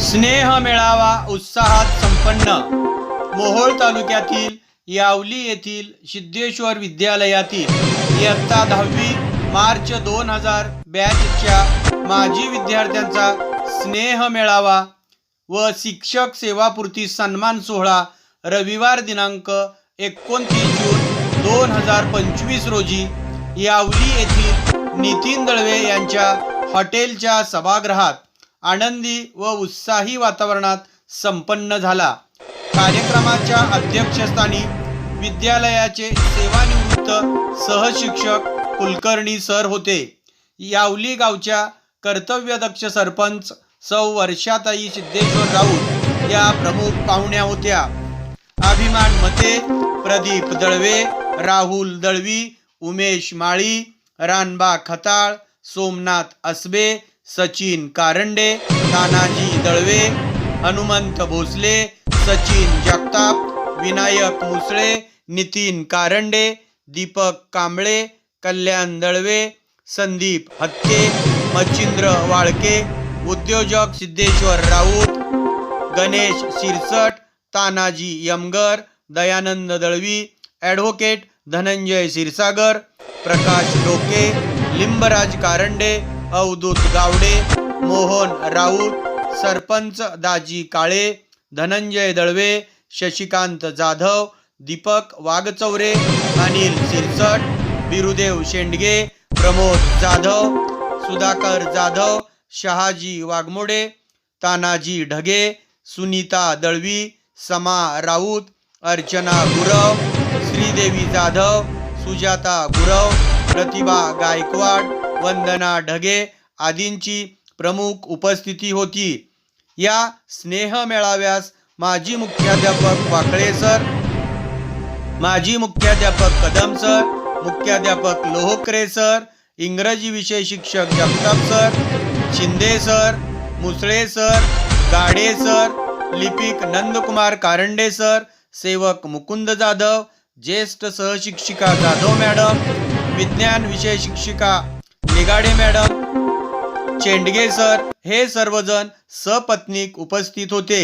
स्नेह मेळावा उत्साहात संपन्न. मोहोळ तालुक्यातील यावली येथील सिद्धेश्वर विद्यालयातील इयत्ता दहावी मार्च दोन हजार बॅचच्या माजी विद्यार्थ्यांचा स्नेह मेळावा व शिक्षक सेवापूर्ती सन्मान सोहळा रविवार दिनांक एकोणतीस जून दोन हजार पंचवीस रोजी यावली येथील नितीन दळवे यांच्या हॉटेलच्या सभागृहात. आनंदी व उत्साही वातावरणात संपन्न झाला. कार्यक्रमाच्या अध्यक्षस्थानी विद्यालयाचे सेवानिवृत्त सहशिक्षक कुलकर्णी सर होते. यावली गावच्या कर्तव्यदक्ष सरपंच सौ वर्षाताई सिद्धेश्वर राऊत या प्रमुख पाहुण्या होत्या. अभिमान मते प्रदीप दळवे राहुल दळवी उमेश माळी रानबा खताळ सोमनाथ असबे सचिन कारंडे तानाजी दळवे हनुमंत भोसले सचिन जगताप विनायक मुसळे नितीन कारंडे दीपक कांबळे कल्याण दळवे संदीप हत्के मच्छिंद्र वाळके उद्योजक सिद्धेश्वर राऊत गणेश शिरसट तानाजी यमगर दयानंद दळवी ॲडव्होकेट धनंजय क्षीरसागर प्रकाश डोके लिंबराज कारंडे अवधूत गावडे मोहन राऊत सरपंच दाजी काळे धनंजय दळवे शशिकांत जाधव दीपक वाघचौरे अनिल सिरसट बिरुदेव शेंडगे प्रमोद जाधव सुधाकर जाधव शहाजी वाघमोडे तानाजी ढगे सुनीता दळवी समा राऊत अर्चना गुरव श्रीदेवी जाधव सुजाता गुरव प्रतिभा गायकवाड वंदना ढगे आदींची प्रमुख उपस्थिती होती. या स्नेह मेळाव्यास माजी मुख्याध्यापक वाकळे सर माजी मुख्याध्यापक कदम सर मुख्याध्यापक लोहकरे सर इंग्रजी विषय शिक्षक Jagtap sir Shinde sir Musale sir Gade sir लिपिक नंदकुमार कारंडे सर सेवक मुकुंद जाधव ज्येष्ठ सहशिक्षिका जाधव मॅडम विज्ञान विषय शिक्षिका निगाडे मॅडम चेंडगे सर हे सर्वजण सपत्नीक उपस्थित होते.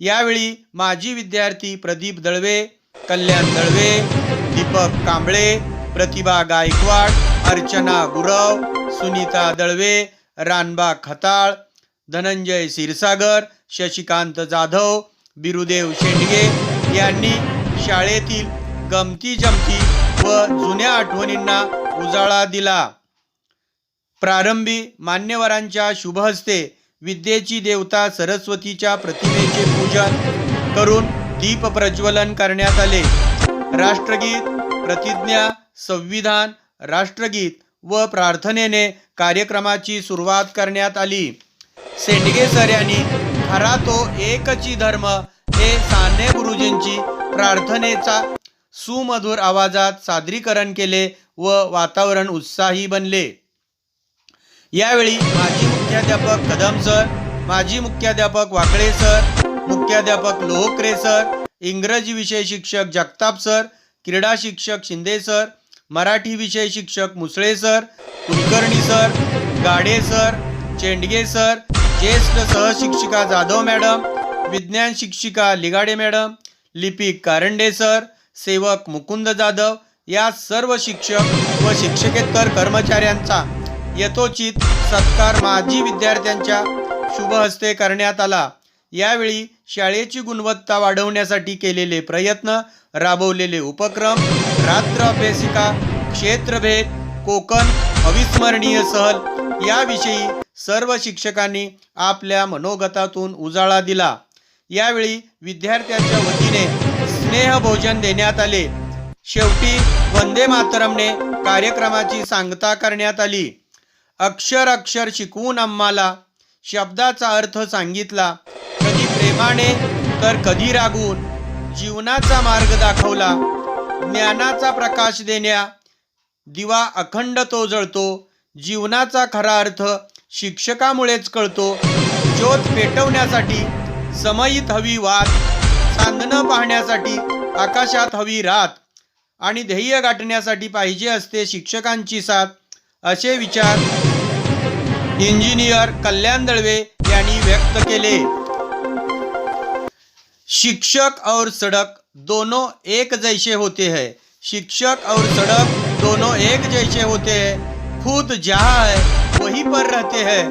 यावेळी माजी विद्यार्थी प्रदीप दळवे कल्याण दळवे दीपक कांबळे प्रतिभा गायकवाड अर्चना गुरव सुनीता दळवे रानबा खताळ धनंजय क्षीरसागर शशिकांत जाधव बिरुदेव शेंडगे यांनी शाळेतील गमती जमती व जुन्या आठवणींना उजाळा दिला. प्रारंभी मान्यवरांच्या शुभहस्ते विद्येची देवता सरस्वतीच्या प्रतिमेचे पूजन करून दीप प्रज्वलन करण्यात आले. राष्ट्रगीत प्रतिज्ञा संविधान राष्ट्रगीत व प्रार्थनेने कार्यक्रमाची सुरुवात करण्यात आली. सेंडगे सर यांनी खरा तो एकची धर्म हे साने गुरुजींची प्रार्थनेचा सुमधुर आवाजात सादरीकरण केले व वातावरण उत्साही बनले. यावेळी माजी मुख्याध्यापक कदम सर माजी मुख्याध्यापक वाकळे सर मुख्याध्यापक लोहकरे सर इंग्रजी विषय शिक्षक जगताप सर क्रीडा शिक्षक शिंदे सर मराठी विषय शिक्षक Musale sir Kulkarni sir Gade sir Chendge sir ज्येष्ठ सहशिक्षिका जाधव मॅडम विज्ञान शिक्षिका लिगाडे मॅडम लिपिक कारंडे सर सेवक मुकुंद जाधव या सर्व शिक्षक व शिक्षकेतर कर्मचाऱ्यांचा यथोचित सत्कार माजी विद्यार्थ्यांच्या शुभहस्ते करण्यात आला. यावेळी शाळेची गुणवत्ता वाढवण्यासाठी केलेले प्रयत्न राबवलेले उपक्रम रात्र अभ्यासिका क्षेत्रभेद कोकण अविस्मरणीय सहल याविषयी सर्व शिक्षकांनी आपल्या मनोगतातून उजाळा दिला. यावेळी विद्यार्थ्यांच्या वतीने स्नेहभोजन देण्यात आले. शेवटी वंदे मातरमने कार्यक्रमाची सांगता करण्यात आली. अक्षर अक्षर शिकवून आम्हाला शब्दाचा अर्थ सांगितला. कधी प्रेमाने तर कधी रागून जीवनाचा मार्ग दाखवला. ज्ञानाचा प्रकाश देण्या दिवा अखंड तो जळतो. जीवनाचा खरा अर्थ शिक्षकामुळेच कळतो. ज्योत पेटवण्यासाठी समयीत हवी वाद चांदणं पाहण्यासाठी आकाशात हवी रात आणि ध्येय गाठण्यासाठी पाहिजे असते शिक्षकांची साथ. असे विचार इंजिनियर कल्याण दळवे यांनी व्यक्त केले. शिक्षक और सड़क दोनों एक जैसे होते हैं। शिक्षक और सड़क दोनों एक जैसे होते हैं। खुद जहाँ है वहीं पर रहते हैं।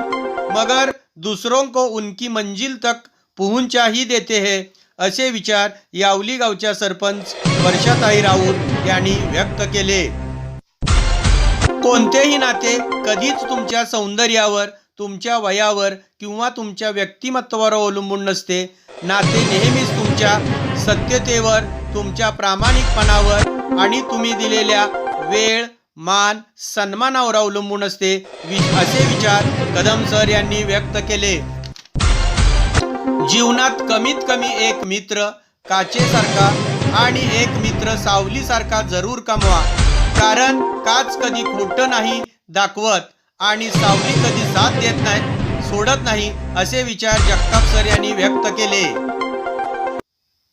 मगर दूसरों को उनकी मंजिल तक पहुंचा ही देते हैं। असे विचार यावली गावच्या सरपंच वर्षाताई राऊत यांनी व्यक्त केले. कोणतेही नाते कधीच तुमच्या सौंदर्यावर तुमच्या वयावर किंवा तुमच्या व्यक्तिमत्वावर अवलंबून नसते. नाते नेहमीच तुमच्या सत्यतेवर तुमच्या प्रामाणिकपणावर आणि तुम्ही दिलेल्या वेळ मान सन्मानावर अवलंबून असते. वि असे विचार कदम सर यांनी व्यक्त केले. जीवनात कमीत कमी एक मित्र काचेसारखा आणि एक मित्र सावलीसारखा जरूर कमवा. कारण काच कधी खोटं नाही दाखवत आणि सावली कधी साथ देत नाही सोडत नाही असे विचार जगताप सर यांनी व्यक्त केले.